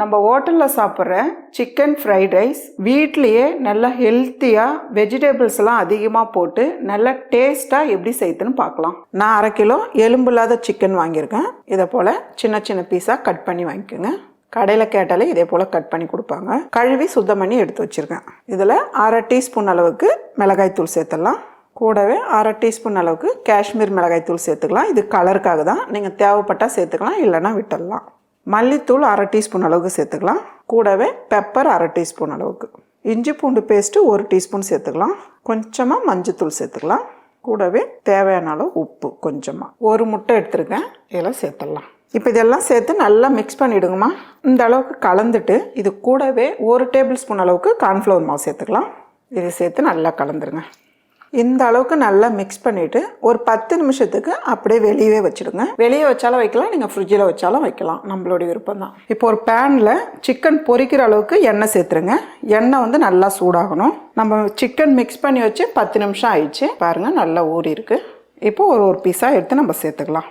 நம்ம ஹோட்டலில் சாப்பிட்ற சிக்கன் ஃப்ரைட் ரைஸ் வீட்லேயே நல்லா ஹெல்த்தியாக வெஜிடபிள்ஸ்லாம் அதிகமாக போட்டு நல்லா டேஸ்ட்டாக எப்படி செய்யுதுன்னு பார்க்கலாம். நான் அரை கிலோ எலும்பு இல்லாத சிக்கன் வாங்கியிருக்கேன். இதை போல் சின்ன சின்ன பீஸாக கட் பண்ணி வாங்கிக்கோங்க. கடையில் கேட்டாலே இதே போல் கட் பண்ணி கொடுப்பாங்க. கழுவி சுத்தம் பண்ணி எடுத்து வச்சுருக்கேன். இதில் அரை டீஸ்பூன் அளவுக்கு மிளகாய்த்தூள் சேர்த்துடலாம். கூடவே அரை டீஸ்பூன் அளவுக்கு காஷ்மீர் மிளகாய்த்தூள் சேர்த்துக்கலாம். இது கலருக்காக தான். நீங்கள் தேவைப்பட்டால் சேர்த்துக்கலாம் இல்லைன்னா விட்டுடலாம். மல்லித்தூள் அரை டீஸ்பூன் அளவுக்கு சேர்த்துக்கலாம். கூடவே பெப்பர் அரை டீஸ்பூன் அளவுக்கு. இஞ்சி பூண்டு பேஸ்ட்டு ஒரு டீஸ்பூன் சேர்த்துக்கலாம். கொஞ்சமாக மஞ்சத்தூள் சேர்த்துக்கலாம். கூடவே தேவையான அளவு உப்பு கொஞ்சமாக ஒரு முட்டை எடுத்துருக்கேன். இதெல்லாம் சேர்த்துடலாம். இப்போ இதெல்லாம் சேர்த்து நல்லா மிக்ஸ் பண்ணிவிடுங்கம்மா இந்த அளவுக்கு கலந்துட்டு இது கூடவே ஒரு டேபிள் ஸ்பூன் அளவுக்கு கார்ன்ஃப்ளவர் மாவு சேர்த்துக்கலாம். இதை சேர்த்து நல்லா கலந்துருங்க. இந்த அளவுக்கு நல்லா மிக்ஸ் பண்ணிவிட்டு ஒரு பத்து நிமிஷத்துக்கு அப்படியே வெளியே வச்சுடுங்க. வெளியே வச்சாலும் வைக்கலாம் நீங்கள் ஃப்ரிட்ஜில் வச்சாலும் வைக்கலாம். நம்மளுடைய விருப்பம் தான். இப்போ ஒரு பேனில் சிக்கன் பொரிக்கிற அளவுக்கு எண்ணெய் சேர்த்துருங்க. எண்ணெய் வந்து நல்லா சூடாகணும். நம்ம சிக்கன் மிக்ஸ் பண்ணி வச்சு பத்து நிமிஷம் ஆயிடுச்சு. பாருங்கள் நல்லா ஊறி இருக்கு. இப்போ ஒரு ஒரு பீஸாக எடுத்து நம்ம சேர்த்துக்கலாம்.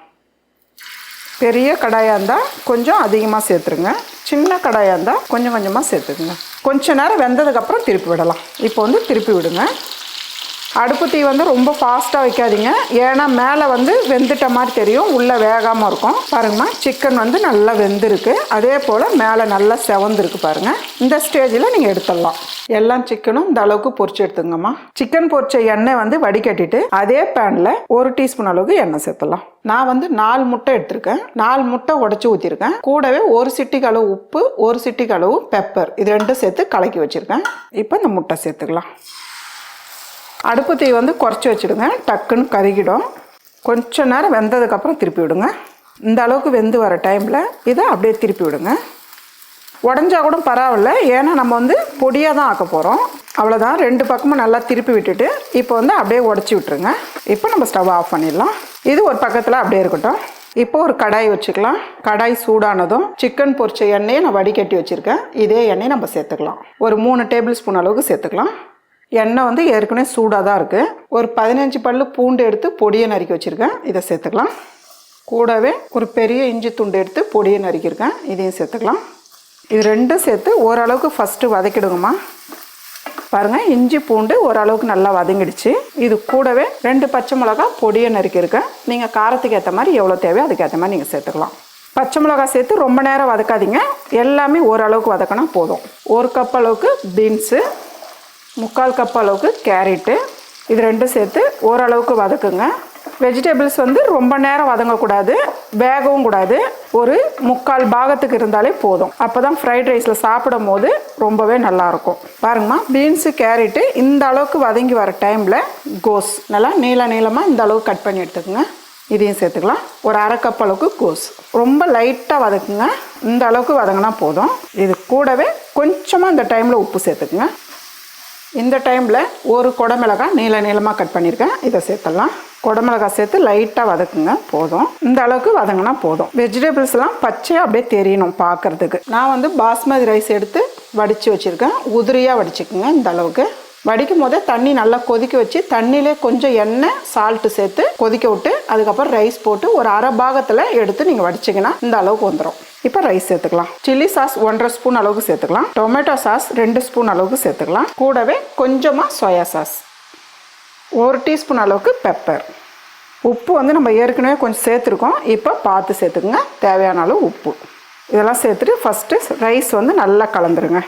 பெரிய கடாயாக இருந்தால் கொஞ்சம் அதிகமாக சேர்த்துருங்க. சின்ன கடாயாக இருந்தால் கொஞ்சம் கொஞ்சமாக சேர்த்துக்குங்க. கொஞ்ச நேரம் வெந்ததுக்கப்புறம் திருப்பி விடலாம். இப்போ வந்து திருப்பி விடுங்க. அடுப்பு தீ வந்து ரொம்ப ஃபாஸ்ட்டாக வைக்காதீங்க. ஏன்னா மேலே வந்து வெந்துட்ட மாதிரி தெரியும். உள்ளே வேகாமல் இருக்கும். பாருங்கம்மா சிக்கன் வந்து நல்லா வெந்திருக்கு. அதே போல் மேலே நல்லா செவந்திருக்கு பாருங்கள் இந்த ஸ்டேஜில் நீங்கள் எடுத்துடலாம். எல்லா சிக்கனும் இந்த அளவுக்கு பொரிச்சு எடுத்துங்கம்மா சிக்கன் பொரிச்ச எண்ணெய் வந்து வடிகட்டிட்டு அதே பேனில் ஒரு டீஸ்பூன் அளவுக்கு எண்ணெய் சேர்த்துலாம் நான் வந்து நாலு முட்டை எடுத்திருக்கேன். நாலு முட்டை உடச்சி ஊற்றிருக்கேன் கூடவே ஒரு சிட்டிக்கு அளவு உப்பு ஒரு சிட்டிக்கு அளவு பெப்பர் இது ரெண்டும் சேர்த்து கலக்கி வச்சுருக்கேன். இப்போ இந்த முட்டை சேர்த்துக்கலாம். அடுப்பு தீ வந்து குறைச்சி வச்சுடுங்க. டக்குன்னு கருகிடும். கொஞ்ச நேரம் வெந்ததுக்கப்புறம் திருப்பி விடுங்க. இந்த அளவுக்கு வெந்து வர டைமில் இதை அப்படியே திருப்பி விடுங்க. உடஞ்சா கூட பரவாயில்ல. ஏன்னா நம்ம வந்து பொடியாக தான் ஆக்க போகிறோம் அவ்வளோதான் ரெண்டு பக்கமும் நல்லா திருப்பி விட்டுட்டு இப்போ வந்து அப்படியே உடச்சி விட்டுருங்க. இப்போ நம்ம ஸ்டவ் ஆஃப் பண்ணிடலாம். இது ஒரு பக்கத்தில் அப்படியே இருக்கட்டும். இப்போ ஒரு கடாய் வச்சுக்கலாம். கடாய் சூடானதும் சிக்கன் பொரிச்ச எண்ணெயை நான் வடிகட்டி வச்சுருக்கேன். இதே எண்ணெயை நம்ம சேர்த்துக்கலாம். ஒரு மூணு டேபிள் ஸ்பூன் அளவுக்கு சேர்த்துக்கலாம். எண்ணெய் வந்து ஏற்கனவே சூடாக தான் இருக்குது ஒரு பதினஞ்சு பல்லு பூண்டு எடுத்து பொடியை நறுக்கி வச்சுருக்கேன். இதை சேர்த்துக்கலாம். கூடவே ஒரு பெரிய இஞ்சி துண்டு எடுத்து பொடியை நறுக்கியிருக்கேன். இதையும் சேர்த்துக்கலாம். இது ரெண்டும் சேர்த்து ஓரளவுக்கு ஃபஸ்ட்டு வதக்கிடுங்கம்மா. பாருங்கள் இஞ்சி பூண்டு ஓரளவுக்கு நல்லா வதங்கிடுச்சு. இது கூடவே ரெண்டு பச்சை மிளகா பொடியை நறுக்கியிருக்கேன். நீங்கள் காரத்துக்கு ஏற்ற மாதிரி எவ்வளோ தேவையோ அதுக்கேற்ற மாதிரி நீங்கள் சேர்த்துக்கலாம். பச்சை மிளகா சேர்த்து ரொம்ப நேரம் வதக்காதீங்க. எல்லாமே ஓரளவுக்கு வதக்கினா போதும். ஒரு கப் அளவுக்கு பீன்ஸு முக்கால் கப் அளவுக்கு கேரட்டு. இது ரெண்டும் சேர்த்து ஓரளவுக்கு வதக்குங்க. வெஜிடபிள்ஸ் வந்து ரொம்ப நேரம் வதங்கக்கூடாது வேகவும் கூடாது. ஒரு முக்கால் பாகத்துக்கு இருந்தாலே போதும். அப்போ தான் ஃப்ரைட் ரைஸில் சாப்பிடும் போது ரொம்பவே நல்லாயிருக்கும். பாருங்கம்மா பீன்ஸு கேரட்டு இந்த அளவுக்கு வதங்கி வர டைமில் கோஸ் நல்லா நீள நீளமாக இந்த அளவுக்கு கட் பண்ணி எடுத்துக்கோங்க. இதையும் சேர்த்துக்கலாம். ஒரு அரை கப் அளவுக்கு கோஸ் ரொம்ப லைட்டாக வதக்குங்க. இந்த அளவுக்கு வதங்கினா போதும். இது கூடவே கொஞ்சமாக இந்த டைமில் உப்பு சேர்த்துக்குங்க. இந்த டைமில் ஒரு குடமிளகாய் நீள நீளமாக கட் பண்ணியிருக்கேன் இதை சேர்த்துடலாம். குடமிளகாய் சேர்த்து லைட்டாக வதக்குங்க. போதும். இந்த அளவுக்கு வதங்கினா போதும். வெஜிடபிள்ஸ்லாம் பச்சையாக அப்படியே தெரியணும் பார்க்குறதுக்கு நான் வந்து பாஸ்மதி ரைஸ் எடுத்து வடித்து வச்சுருக்கேன். உதிரியாக வடிச்சுக்குங்க இந்த அளவுக்கு. வடிக்கும் போதே தண்ணி நல்லா கொதிக்க வச்சு தண்ணியிலே கொஞ்சம் எண்ணெய் சால்ட்டு சேர்த்து கொதிக்க விட்டு அதுக்கப்புறம் ரைஸ் போட்டு ஒரு அரை பாகத்தில் எடுத்து நீங்கள் வடிச்சிங்கன்னா இந்த அளவுக்கு வந்துடும் இப்போ ரைஸ் சேர்த்துக்கலாம். சில்லி சாஸ் ஒன்றரை ஸ்பூன் அளவுக்கு சேர்த்துக்கலாம். டொமேட்டோ சாஸ் ரெண்டு ஸ்பூன் அளவுக்கு சேர்த்துக்கலாம். கூடவே கொஞ்சமாக சோயா சாஸ் ஒரு டீஸ்பூன் அளவுக்கு பெப்பர் உப்பு வந்து நம்ம ஏற்கனவே கொஞ்சம் சேர்த்துருக்கோம். இப்போ பார்த்து சேர்த்துக்குங்க. தேவையான அளவு உப்பு. இதெல்லாம் சேர்த்துட்டு ஃபஸ்ட்டு ரைஸ் வந்து நல்லா கலந்துருங்க.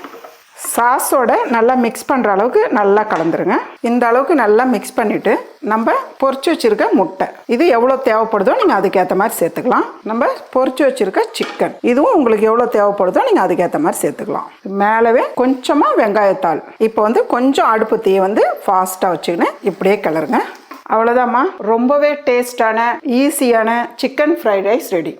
சாஸோட நல்லா மிக்ஸ் பண்ணுற அளவுக்கு நல்லா கலந்துருங்க. இந்த அளவுக்கு நல்லா மிக்ஸ் பண்ணிவிட்டு நம்ம பொறிச்சு வச்சுருக்க முட்டை. இது எவ்வளோ தேவைப்படுதோ நீங்கள் அதுக்கேற்ற மாதிரி சேர்த்துக்கலாம். நம்ம பொறிச்சு வச்சுருக்க சிக்கன் இதுவும் உங்களுக்கு எவ்வளோ தேவைப்படுதோ நீங்கள் அதுக்கேற்ற மாதிரி சேர்த்துக்கலாம். மேலவே கொஞ்சமாக வெங்காயத்தாள். இப்போ வந்து கொஞ்சம் அடுப்பு தீயை வந்து ஃபாஸ்ட்டாக வச்சுக்கின்னு இப்படியே கிளறுங்க. அவ்வளோதாம்மா ரொம்பவே டேஸ்டான ஈஸியான சிக்கன் ஃப்ரைட் ரைஸ் ரெடி